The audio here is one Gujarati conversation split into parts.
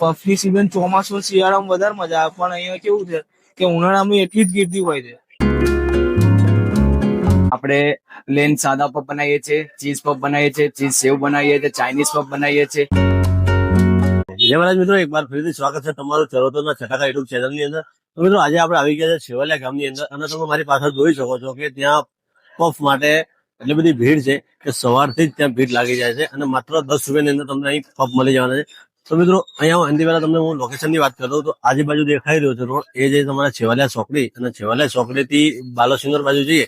પફની સિઝન ચોમાસું શિયાળામાં વધારે મજા આવે પણ અહીંયા કેવું છે કે ઉનાળામાં એટલી જ ગીરદી હોય છે. આપણે પ્લેન સાદા પફ બનાવીએ છીએ ચીઝ પફ બનાવીએ છીએ ચીઝ સેવ બનાવીએ છીએ ચાઇનીઝ પફ બનાવીએ છીએ. જય મહારાજ મિત્રો એક વાર ફરીથી સ્વાગત છે તમારું ચરોતરના છટાકા યુટ્યુબ ચેનલની અંદર. તો મિત્રો આજે આપણે આવી ગયા છે સેવાલિયા ગામની અંદર અને તમે મારી પાછળ જોઈ શકો છો કે ત્યાં પફ માટે એટલી બધી ભીડ છે કે સવારથી જ ત્યાં ભીડ લાગી જાય છે અને માત્ર દસ રૂપિયાની અંદર તમને અહીં પફ મળી જવાના છે. તો મિત્રો અહીંયા અંદી પહેલા તમને હું લોકેશનની વાત કરતો તો આજુબાજુ દેખાઈ રહ્યો છે રોડ એ જે તમારા છેવાલિયા ચોકડી અને છેવાલિયા ચોકડીથી બાલાસિંગર બાજુ જઈએ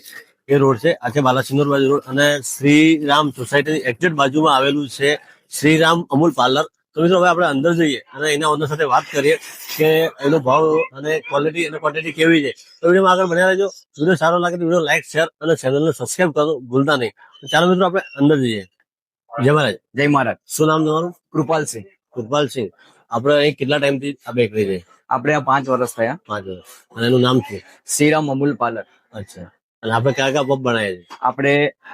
એ રોડ છે આ છે બાલાસિંગર બાજુ રોડ અને શ્રીરામ સોસાયટીની એક્ઝેક્ટ બાજુમાં આવેલું છે શ્રીરામ અમૂલ પાર્લર. તો મિત્રો હવે આપણે અંદર જઈએ અને એના ઓનર સાથે વાત કરીએ કે એનો ભાવ અને ક્વોલિટી અને ક્વોન્ટિટી કેવી છે. તો વિડીયોમાં આગળ બન્યા રહેજો. વીડિયો સારો લાગે તો વીડિયો લાઈક શેર અને ચેનલને સબસ્ક્રાઈબ કરો ભૂલતા નહીં. ચાલો મિત્રો આપણે અંદર જઈએ. જય મહારાજ. જય મહારાજ. શું નામ તમારું? કૃપાલસિંહ. કૃપાલસિંહ આપણે અહીં કેટલા ટાઈમથી આ બેકરી છે? આપણે આ પાંચ વર્ષ થયા. પાંચ વર્ષ. અને એનું નામ છે શ્રીરામ અમૂલ પાર્લર. અચ્છા. અને આપણે કયા કયા પબ બનાવીએ છીએ? આપણે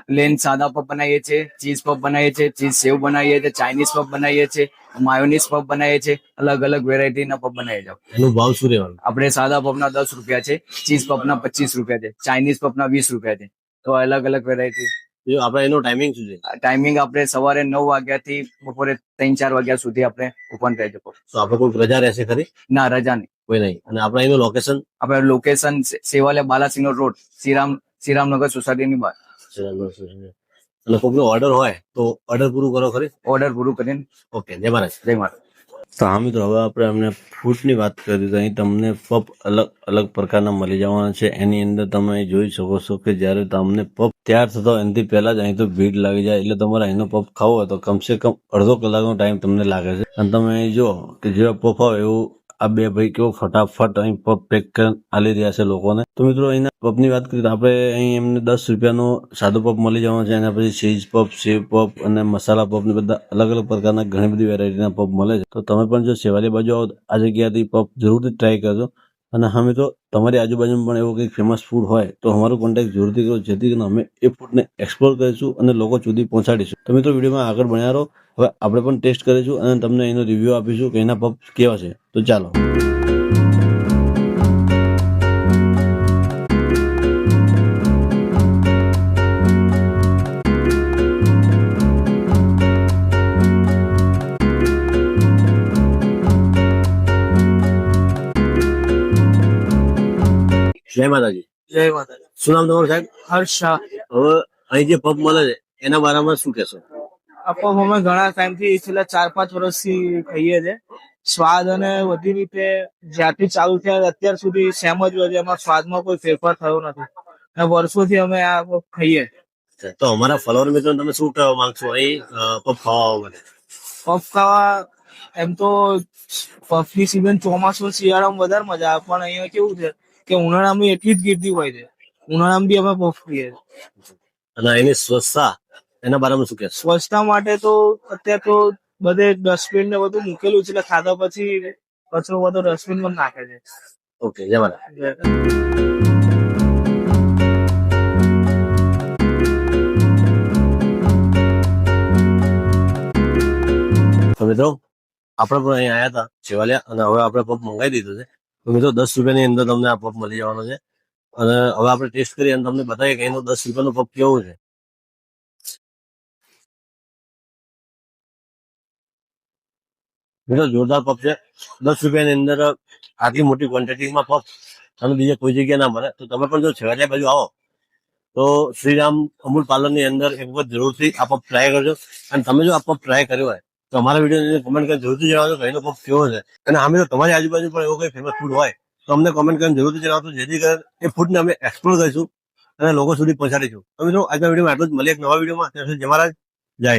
લેન સાદા પબ બનાવીએ છીએ ચીઝ પબ બનાવીએ છીએ ચીઝ સેવ બનાવીએ છીએ ચાઇનીઝ પબ બનાવીએ છીએ માયોનીઝ પબ બનાવીએ છીએ અલગ અલગ વેરાયટીના પબ બનાવીએ છીએ. એનું ભાવ શું રહેવાનું? આપણે સાદા પફના દસ રૂપિયા છે ચીઝ પફના પચીસ રૂપિયા છે ચાઇનીઝ પફના વીસ રૂપિયા છે. તો અલગ અલગ વેરાયટી આપણે એનો ટાઈમિંગ શું છે? ટાઈમિંગ આપણે સવારે નવ વાગ્યાથી બપોરે ત્રણ ચાર વાગ્યા સુધી આપણે ઓપન રહે છે તો આપણે કોઈ રજા રહેશે ખરી? ના રજા નહીં. કોઈ નહીં. અને આપણે એનું લોકેશન આપણે લોકેશન સેવાલે બાલાસિંહ રોડ શ્રીરામ શ્રીરામનગર સોસાયટીની બહાર. અને કોઈનો ઓર્ડર હોય તો ઓર્ડર પૂરું કરો ખરી? ઓર્ડર પૂરું કરીને ઓકે જય મહારાજ. જય માતા તો હા મિત્રો, હવે આપણે અમને ફૂડની વાત કરી તો અહીં તમને પપ અલગ અલગ પ્રકારના મળી જવાના છે. એની અંદર તમે જોઈ શકો છો કે જ્યારે તમને પપ તૈયાર થતો એનાથી પહેલા જ અહીં તો ભીડ લાગી જાય. એટલે તમારે અહીંનો પપ ખાવો હોય તો કમસે કમ અડધો કલાકનો ટાઈમ તમને લાગે છે. અને તમે અહીં જો કે જેવા પફ આવે એવું આ બે ભાઈ કેવો ફટાફટ અહીં પપ પેક કરીને આલી રહ્યા છે લોકોને. તો મિત્રો અહીંના પપની વાત કરીએ તો આપણે અહીં એમને દસ રૂપિયાનો સાદો પપ મળી જવાનો છે. એના પછી ચીઝ પપ સેવ પપ અને મસાલા પબ ને બધા અલગ અલગ પ્રકારના ઘણી બધી વેરાયટીના પપ મળે છે. તો તમે પણ જો સેવાલી બાજુ આવો આ જગ્યાથી પપ જરૂરથી ટ્રાય કરજો. અને અમે તો તમારી આજુબાજુમાં પણ એવો કંઈક ફેમસ ફૂડ હોય, તો અમારો કોન્ટેક્ટ જરૂરથી કરો, જેથી કરીને અમે એ ફૂડને એક્સપ્લોર કરીશું અને લોકો સુધી પહોંચાડીશું. તમે તો વિડીયોમાં આગળ ભણ્યા રહો. હવે આપણે પણ ટેસ્ટ કરીશું અને તમને એનો રિવ્યૂ આપીશું કે એના પબ કેવા છે. તો ચાલો. જય માતાજી. જય માતાજી. શું નામ તમારું સાહેબ? હર્ષ શાહ. હવે અહીં જે પપ મળે છે એના બારામાં શું કહેશો? આ પફ અમે ઘણા ટાઈમથી છેલ્લા ચાર પાંચ વર્ષથી ખાઈએ છે. સ્વાદ અને બધી રીતે જ્યારથી ચાલુ થયા અત્યાર સુધી સેમ જ હોય છે. એમાં સ્વાદમાં કોઈ ફેરફાર થયો નથી. અને વર્ષોથી અમે આ ખાઈએ તો અમારા ફોલોવર મિત્રો તમે શું કહેવા માંગશો? અહીં પફ ખાવા માટે. પફ ખાવા એમ તો પફની સિઝન ચોમાસું શિયાળામાં વધારે મજા આવે પણ અહીંયા કેવું છે કે ઉનાળામાં એટલી જ ગીર્દી હોય છે. ઉનાળામાં બી અમે પફ અને એની સ્વચ્છતા એના બારામાં શું કે સ્વચ્છતા માટે તો અત્યારે તો બધે ડસ્ટબિન ને બધું મૂકેલું છે એટલે ખાધા પછી કચરો બધો ડસ્ટબિનમાં નાખે છે. ઓકે જય તો મિત્રો આપણે પણ અહીં આવ્યા હતા શિવાલિયા અને હવે આપણે પપ મંગાવી દીધું છે. તો મિત્રો, દસ રૂપિયાની અંદર તમને આ પપ મળી જવાનો છે. અને હવે આપણે ટેસ્ટ કરીએ અને તમને બતાવીએ કે એનો દસ રૂપિયાનો પપ કેવો છે. મિત્રો, જોરદાર પફ છે. દસ રૂપિયાની અંદર આટલી મોટી ક્વોન્ટિટીમાં પપ તમને બીજે કોઈ જગ્યાએ ના મળે. તો તમે પણ જો છેવાડિયા બાજુ આવો, તો શ્રીરામ અમૂલ પાર્લરની અંદર એક વખત જરૂરથી આ પફ ટ્રાય કરજો. અને તમે જો આ પફ ટ્રાય કર્યો હોય તો અમારા વીડિયો કમેન્ટ કરીને જરૂરથી જણાવજો કે એનો પપ કેવો છે અને અમે તો તમારી આજુબાજુ પણ એવો કોઈ ફેમસ ફૂડ હોય, તો અમને કોમેન્ટ કરીને જરૂરથી જણાવજો, જેથી કરીને એ ફૂડને અમે એક્સપ્લોર કરીશું અને લોકો સુધી પહોંચાડીશું. તો મિત્રો, આજના વિડીયોમાં આટલું જ. મળીએ એક નવા વિડીયોમાં ત્યાં સુધી જમારા જય